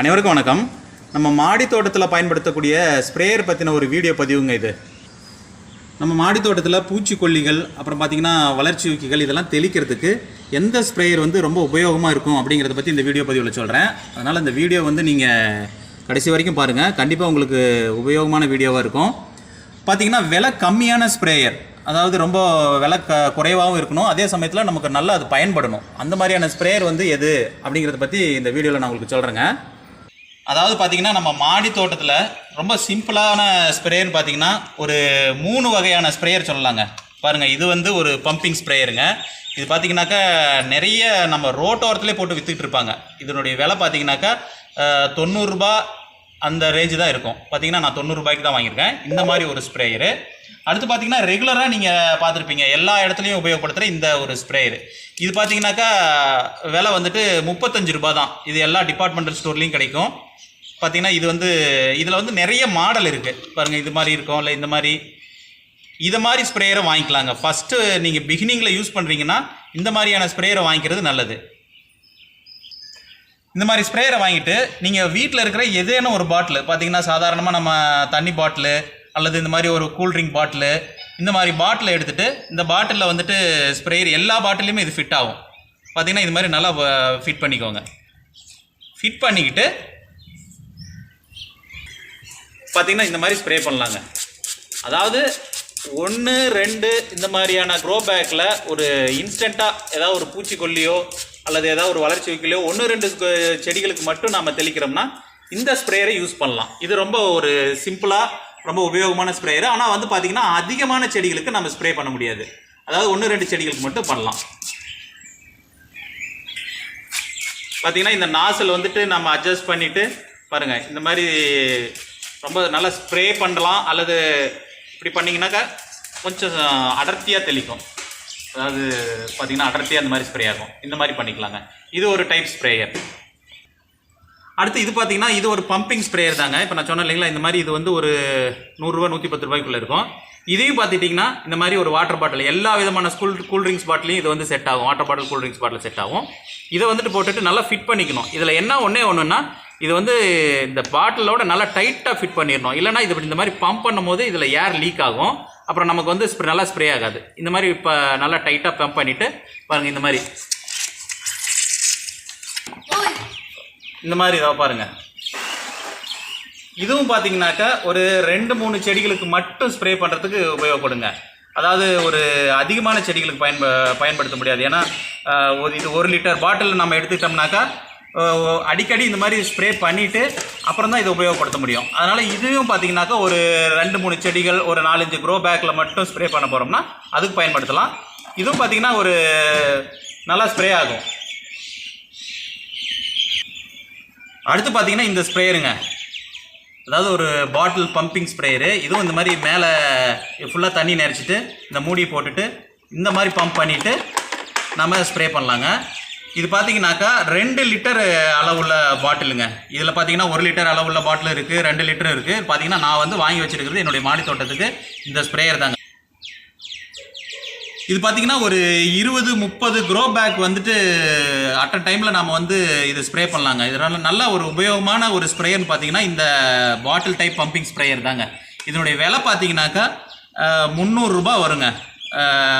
அனைவருக்கும் வணக்கம். நம்ம மாடி தோட்டத்தில் பயன்படுத்தக்கூடிய ஸ்ப்ரேயர் பற்றின ஒரு வீடியோ பதிவுங்க இது. நம்ம மாடி தோட்டத்தில் பூச்சிக்கொல்லிகள் அப்புறம் பார்த்தீங்கன்னா வளர்ச்சி ஊக்கிகள் இதெல்லாம் தெளிக்கிறதுக்கு எந்த ஸ்ப்ரேயர் வந்து ரொம்ப உபயோகமாக இருக்கும் அப்படிங்கிறத பற்றி இந்த வீடியோ பதிவில் சொல்கிறேன் அதனால் இந்த வீடியோ வந்து நீங்கள் கடைசி வரைக்கும் பாருங்கள் கண்டிப்பாக உங்களுக்கு உபயோகமான வீடியோவாக இருக்கும். பார்த்தீங்கன்னா விலை கம்மியான ஸ்ப்ரேயர் அதாவது ரொம்ப விலை க குறைவாகவும் இருக்கணும். அதே சமயத்தில் நமக்கு நல்லா அது பயன்படணும். அந்த மாதிரியான ஸ்ப்ரேயர் வந்து எது அப்படிங்கிறத பற்றி இந்த வீடியோவில் நான் உங்களுக்கு சொல்கிறேங்க அதாவது பார்த்தீங்கன்னா நம்ம மாடி தோட்டத்தில் ரொம்ப சிம்பிளான ஸ்ப்ரேயர்னு பார்த்தீங்கன்னா ஒரு மூணு வகையான ஸ்ப்ரேயர் சொல்லலாங்க. பாருங்கள் இது வந்து ஒரு பம்பிங் ஸ்ப்ரேயருங்க. இது பார்த்தீங்கன்னாக்கா நிறைய நம்ம ரோட்டோரத்துலேயே போட்டு வித்துக்கிட்டு இருப்பாங்க. இதனுடைய விலை பார்த்தீங்கன்னாக்கா தொண்ணூறுரூபா அந்த ரேஞ்சு தான் இருக்கும். பார்த்தீங்கன்னா நான் தொண்ணூறுரூபாய்க்கு தான் வாங்கியிருக்கேன். இந்த மாதிரி ஒரு ஸ்ப்ரேயரு. அடுத்து பார்த்தீங்கன்னா ரெகுலராக நீங்கள் பார்த்துருப்பீங்க எல்லா இடத்துலையும் உபயோகப்படுத்துகிற இந்த ஒரு ஸ்ப்ரேயர். இது பார்த்தீங்கன்னாக்கா விலை வந்துட்டு முப்பத்தஞ்சு ரூபா தான். இது எல்லா டிபார்ட்மெண்டல் ஸ்டோர்லேயும் கிடைக்கும். பார்த்தீங்கன்னா இது வந்து இதில் வந்து நிறைய மாடல் இருக்குது பாருங்கள் இது மாதிரி இருக்கும் இல்லை இந்த மாதிரி. இதை மாதிரி ஸ்ப்ரேயரை வாங்கிக்கலாங்க. ஃபஸ்ட்டு நீங்கள் பிகினிங்கில் யூஸ் பண்ணுறீங்கன்னா இந்த மாதிரியான ஸ்ப்ரேயரை வாங்கிக்கிறது நல்லது. இந்த மாதிரி ஸ்ப்ரேயரை வாங்கிட்டு நீங்கள் வீட்டில் இருக்கிற ஏதேனும் ஒரு பாட்டில் பார்த்தீங்கன்னா சாதாரணமாக நம்ம தண்ணி பாட்டிலு அல்லது இந்த மாதிரி ஒரு கூல்ட்ரிங்க் பாட்டிலு இந்த மாதிரி பாட்டிலை எடுத்துகிட்டு இந்த பாட்டிலில் வந்துட்டு ஸ்ப்ரேயர் எல்லா பாட்டிலையுமே இது ஃபிட் ஆகும். பார்த்தீங்கன்னா இது மாதிரி நல்லா ஃபிட் பண்ணிக்கோங்க. ஃபிட் பண்ணிக்கிட்டு பார்த்தீங்கன்னா இந்த மாதிரி ஸ்ப்ரே பண்ணலாங்க. அதாவது ஒன்று ரெண்டு இந்த மாதிரியான க்ரோ பேக்கில் ஒரு இன்ஸ்டண்ட்டாக ஏதாவது ஒரு பூச்சிக்கொல்லியோ அல்லது ஏதாவது ஒரு வளர்ச்சி வைக்கலையோ ஒன்று ரெண்டு செடிகளுக்கு மட்டும் நாம் தெளிக்கிறோம்னா இந்த ஸ்ப்ரேயரை யூஸ் பண்ணலாம். இது ரொம்ப ஒரு சிம்பிளாக ரொம்ப உபயோகமான ஸ்ப்ரேயர் ஆனால் வந்து பார்த்திங்கன்னா அதிகமான செடிகளுக்கு நம்ம ஸ்ப்ரே பண்ண முடியாது. அதாவது ஒன்று ரெண்டு செடிகளுக்கு மட்டும் பண்ணலாம். பார்த்திங்கன்னா இந்த நாசல் வந்துட்டு நம்ம அட்ஜஸ்ட் பண்ணிவிட்டு பாருங்கள் இந்த மாதிரி ரொம்ப நல்லா ஸ்ப்ரே பண்ணலாம் அல்லது இப்படி பண்ணிங்கனாக்கா கொஞ்சம் அடர்த்தியாக தெளிக்கும். அதாவது பார்த்தீங்கன்னா அடர்த்தியாக அந்த மாதிரி ஸ்ப்ரே ஆகும். இந்த மாதிரி பண்ணிக்கலாங்க. இது ஒரு டைப் ஸ்ப்ரேயர் அடுத்து இது பார்த்தீங்கன்னா இது ஒரு பம்பிங் ஸ்ப்ரேயர் தாங்க. இப்போ நான் சொன்னேன் இல்லைங்களா இந்த மாதிரி இது வந்து ஒரு நூறுரூவா நூற்றி பத்து ரூபாய்க்குள்ளே இருக்கும். இதையும் பார்த்துட்டிங்கன்னா இந்த மாதிரி ஒரு வாட்டர் பாட்டில் எல்லா விதமான ஸ்கூல் கூல்ட்ரிங்க்ஸ் பாட்டிலையும் இது வந்து செட் ஆகும். Water bottle cool drinks bottle set ஆகும். இதை வந்துட்டு போட்டுட்டு நல்லா ஃபிட் பண்ணிக்கணும். இதில் என்ன ஒன்றே ஒன்றுன்னா இது வந்து இந்த பாட்டிலோட நல்லா டைட்டாக ஃபிட் பண்ணிடணும். இல்லைனா இது இப்படி இந்த மாதிரி பம்ப் பண்ணும்போது இதில் ஏர் லீக் ஆகும். அப்புறம் நமக்கு வந்து ஸ்ப்ரே நல்லா ஸ்ப்ரே ஆகாது. இந்த மாதிரி இப்போ நல்லா டைட்டாக பம்ப் பண்ணிவிட்டு பாருங்கள் இந்த மாதிரி. இந்த மாதிரி இதாக பாருங்க. இதுவும் பார்த்தீங்கன்னாக்கா ஒரு ரெண்டு மூணு செடிகளுக்கு மட்டும் ஸ்ப்ரே பண்ணுறதுக்கு உபயோகப்படுங்க. அதாவது ஒரு அதிகமான செடிகளுக்கு பயன்ப பயன்படுத்த முடியாது. ஏன்னா ஒரு இது ஒரு லிட்டர் பாட்டில் நம்ம எடுத்துக்கிட்டோம்னாக்கா அடிக்கடி இந்த மாதிரி ஸ்ப்ரே பண்ணிவிட்டு அப்புறம் தான் இதை உபயோகப்படுத்த முடியும். அதனால் இதுவும் பார்த்தீங்கன்னாக்கா ஒரு ரெண்டு மூணு செடிகள் ஒரு நாலஞ்சு க்ரோ பேக்கில் மட்டும் ஸ்ப்ரே பண்ண போகிறோம்னா அதுக்கு பயன்படுத்தலாம். இதுவும் பார்த்தீங்கன்னா ஒரு நல்லா ஸ்ப்ரே ஆகும். அடுத்து பார்த்தீங்கன்னா இந்த ஸ்ப்ரேயருங்க அதாவது ஒரு பாட்டில் பம்பிங் ஸ்ப்ரேயரு இதுவும் இந்த மாதிரி மேலே ஃபுல்லாக தண்ணி நிறச்சிட்டு இந்த மூடி போட்டுட்டு இந்த மாதிரி பம்ப் பண்ணிவிட்டு நம்ம ஸ்ப்ரே பண்ணலாங்க. இது பார்த்தீங்கன்னாக்கா ரெண்டு லிட்டர் அளவுள்ள பாட்டிலுங்க. இதில் பார்த்தீங்கன்னா ஒரு லிட்டர் அளவுள்ள பாட்டில் இருக்குது ரெண்டு லிட்டர் இருக்குது பார்த்தீங்கன்னா நான் வந்து வாங்கி வச்சிருக்கிறது என்னுடைய மாடி தோட்டத்துக்கு இந்த ஸ்ப்ரேயர் தாங்க. இது பார்த்தீங்கன்னா ஒரு இருபது முப்பது க்ரோ பேக் வந்துட்டு அட் அ டைமில் நம்ம வந்து இது ஸ்ப்ரே பண்ணலாங்க. இதனால் நல்ல ஒரு உபயோகமான ஒரு ஸ்ப்ரேயர்னு பார்த்தீங்கன்னா இந்த பாட்டில் டைப் பம்பிங் ஸ்ப்ரேயர் தாங்க. இதனுடைய விலை பார்த்தீங்கன்னாக்கா முந்நூறுரூபா வருங்க.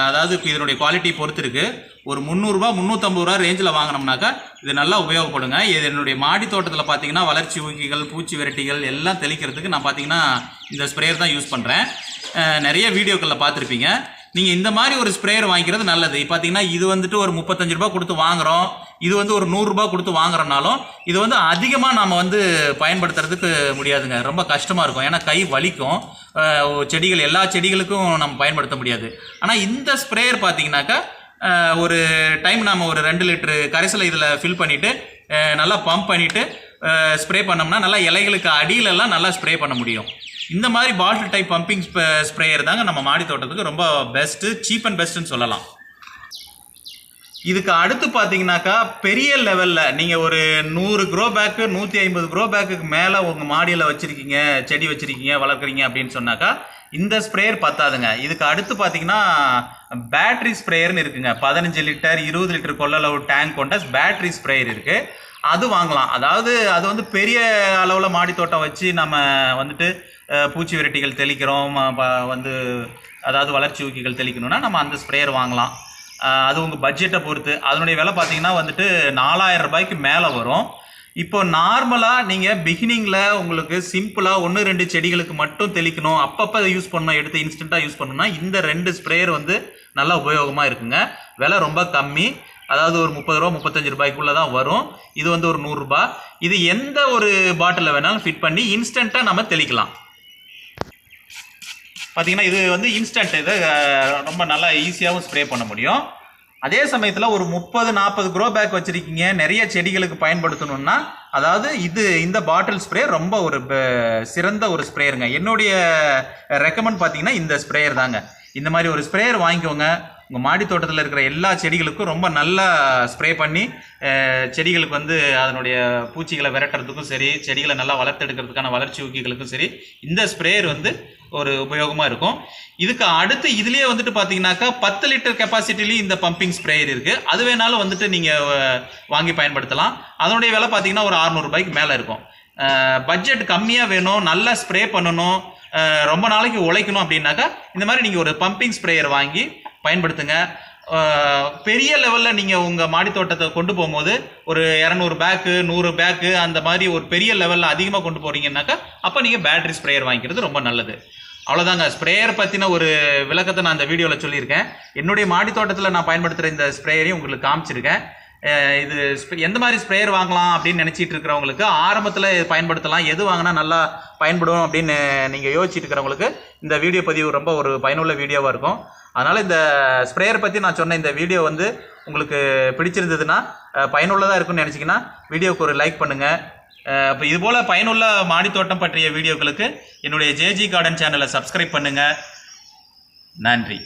அதாவது இப்போ இதனுடைய குவாலிட்டி பொறுத்து இருக்குது ஒரு முந்நூறுரூவா முந்நூற்றம்பது ரூபா ரேஞ்சில் வாங்கினோம்னாக்கா இது நல்லா உபயோகப்படுங்க. இது என்னுடைய மாடி தோட்டத்தில் பார்த்தீங்கன்னா வளர்ச்சி ஊக்கிகள் பூச்சி விரட்டிகள் எல்லாம் தெளிக்கிறதுக்கு நான் பார்த்தீங்கன்னா இந்த ஸ்ப்ரேயர் தான் யூஸ் பண்ணுறேன் நிறைய வீடியோக்களில் பார்த்துருப்பீங்க நீங்கள் இந்த மாதிரி ஒரு ஸ்ப்ரேயர் வாங்கிக்கிறது நல்லது. பார்த்தீங்கன்னா இது வந்துட்டு ஒரு முப்பத்தஞ்சு ரூபா கொடுத்து வாங்குறோம். இது வந்து ஒரு நூறுரூபா கொடுத்து வாங்குறனாலும் இது வந்து அதிகமாக நாம் வந்து பயன்படுத்துறதுக்கு முடியாதுங்க. ரொம்ப கஷ்டமாக இருக்கும். ஏன்னா கை வலிக்கும். செடிகள் எல்லா செடிகளுக்கும் நம்ம பயன்படுத்த முடியாது. ஆனால் இந்த ஸ்ப்ரேயர் பார்த்தீங்கன்னாக்கா ஒரு டைம் நாம் ஒரு ரெண்டு லிட்டரு கரைசலை இதில் ஃபில் பண்ணிவிட்டு நல்லா பம்ப் பண்ணிவிட்டு ஸ்ப்ரே பண்ணோம்னா நல்லா இலைகளுக்கு அடியிலெல்லாம் நல்லா ஸ்ப்ரே பண்ண முடியும். இந்த மாதிரி பாட்டில் டைப் பம்பிங் ஸ்ப்ரேயர் தாங்க நம்ம மாடி தோட்டத்துக்கு ரொம்ப பெஸ்ட்டு சீப் அண்ட் பெஸ்ட்டுன்னு சொல்லலாம். இதுக்கு அடுத்து பார்த்தீங்கன்னாக்கா பெரிய லெவலில் நீங்கள் ஒரு நூறு க்ரோ பேக்கு நூற்றி ஐம்பது க்ரோ பேக்குக்கு மேலே உங்கள் மாடியில் வச்சுருக்கீங்க செடி வச்சுருக்கீங்க வளர்க்குறீங்க அப்படின்னு சொன்னாக்கா இந்த ஸ்ப்ரேயர் பத்தாதுங்க. இதுக்கு அடுத்து பார்த்தீங்கன்னா பேட்ரி ஸ்ப்ரேயர்னு இருக்குங்க. பதினஞ்சு லிட்டர் இருபது லிட்டர் கொள்ளளவு டேங்க் கொண்ட பேட்ரி ஸ்ப்ரேயர் இருக்குது அது வாங்கலாம். அதாவது அது வந்து பெரிய அளவில் மாடி தோட்டம் வச்சு நம்ம வந்துட்டு பூச்சி விரட்டிகள் தெளிக்கிறோம் வந்து அதாவது வளர்ச்சி ஊக்கிகள் தெளிக்கணும்னா நம்ம அந்த ஸ்ப்ரேயர் வாங்கலாம். அது உங்கள் பட்ஜெட்டை பொறுத்து. அதனுடைய விலை பார்த்தீங்கன்னா வந்துட்டு நாலாயிரம் ரூபாய்க்கு மேலே வரும். இப்போ நார்மலாக நீங்கள் பிகினிங்கில் உங்களுக்கு சிம்பிளாக ஒன்று ரெண்டு செடிகளுக்கு மட்டும் தெளிக்கணும். அப்பப்போ யூஸ் பண்ணணும் எடுத்து இன்ஸ்டண்ட்டாக யூஸ் பண்ணணும்னா இந்த ரெண்டு ஸ்ப்ரேயர் வந்து நல்லா உபயோகமாக இருக்குங்க. விலை ரொம்ப கம்மி. அதாவது ஒரு முப்பது ரூபா முப்பத்தஞ்சு ரூபாய்க்குள்ளே தான் வரும். இது வந்து ஒரு நூறுரூபா இது எந்த ஒரு பாட்டிலில் வேணாலும் ஃபிட் பண்ணி இன்ஸ்டண்ட்டாக நம்ம தெளிக்கலாம். பார்த்தீங்கன்னா இது வந்து இன்ஸ்டன்ட் இது ரொம்ப நல்லா ஈஸியாகவும் ஸ்ப்ரே பண்ண முடியும். அதே சமயத்தில் ஒரு முப்பது நாற்பது க்ரோ பேக் வச்சுருக்கீங்க நிறைய செடிகளுக்கு பயன்படுத்தணும்னா அதாவது இது இந்த பாட்டில் ஸ்ப்ரே ரொம்ப ஒரு ப- சிறந்த ஒரு ஸ்ப்ரேயருங்க என்னுடைய ரெக்கமெண்ட் பார்த்தீங்கன்னா இந்த ஸ்ப்ரேயர் தாங்க. இந்த மாதிரி ஒரு ஸ்ப்ரேயர் வாங்கிக்கோங்க. உங்கள் மாடி தோட்டத்தில் இருக்கிற எல்லா செடிகளுக்கும் ரொம்ப நல்லா ஸ்ப்ரே பண்ணி செடிகளுக்கு வந்து அதனுடைய பூச்சிகளை விரட்டுறதுக்கும் சரி செடிகளை நல்லா வளர்த்தெடுக்கிறதுக்கான வளர்ச்சி ஊக்கிகளுக்கும் சரி இந்த ஸ்ப்ரேயர் வந்து ஒரு உபயோகமாக இருக்கும். இதுக்கு அடுத்து இதுலேயே வந்துட்டு பார்த்தீங்கன்னாக்கா பத்து லிட்டர் கெப்பாசிட்டிலையும் இந்த பம்பிங் ஸ்ப்ரேயர் இருக்குது அது வேணாலும் வந்துட்டு நீங்கள் வாங்கி பயன்படுத்தலாம். அதனுடைய விலை பார்த்தீங்கன்னா ஒரு அறநூறுபாய்க்கு மேலே இருக்கும். பட்ஜெட் கம்மியாக வேணும் நல்லா ஸ்ப்ரே பண்ணணும் ரொம்ப நாளைக்கு உழைக்கணும் அப்படின்னாக்கா இந்த மாதிரி நீங்கள் ஒரு பம்பிங் ஸ்ப்ரேயர் வாங்கி பயன்படுத்துங்க. பெரிய லெவலில் நீங்கள் உங்கள் மாடி தோட்டத்தை கொண்டு போகும்போது ஒரு இரநூறு பேக்கு நூறு பேக்கு அந்த மாதிரி ஒரு பெரிய லெவலில் அதிகமாக கொண்டு போகிறீங்கன்னாக்கா அப்போ நீங்கள் பேட்டரி ஸ்ப்ரேயர் வாங்கிக்கிறது ரொம்ப நல்லது. அவ்வளோதாங்க ஸ்ப்ரேயர் பற்றின ஒரு விளக்கத்தை நான் அந்த வீடியோவில் சொல்லியிருக்கேன். என்னுடைய மாடி தோட்டத்தில் நான் பயன்படுத்துகிற இந்த ஸ்ப்ரேயரையும் உங்களுக்கு காமிச்சிருக்கேன். இது எந்த மாதிரி ஸ்ப்ரேயர் வாங்கலாம் அப்படின்னு நினச்சிட்டு இருக்கிறவங்களுக்கு ஆரம்பத்தில் பயன்படுத்தலாம். எது வாங்கினா நல்லா பயன்படும் அப்படின்னு நீங்கள் யோசிச்சுட்டு இருக்கிறவங்களுக்கு இந்த வீடியோ பதிவு ரொம்ப ஒரு பயனுள்ள வீடியோவாக இருக்கும். அதனால் இந்த ஸ்ப்ரேயர் பற்றி நான் சொன்ன இந்த வீடியோ வந்து உங்களுக்கு பிடிச்சிருந்ததுன்னா பயனுள்ளதாக இருக்கும்னு நினச்சிங்கன்னா வீடியோவுக்கு ஒரு லைக் பண்ணுங்கள் இப்போ இதுபோல் பயனுள்ள மாடித்தோட்டம் பற்றிய வீடியோக்களுக்கு என்னுடைய ஜேஜி கார்டன் சேனலை சப்ஸ்கிரைப் பண்ணுங்கள் நன்றி.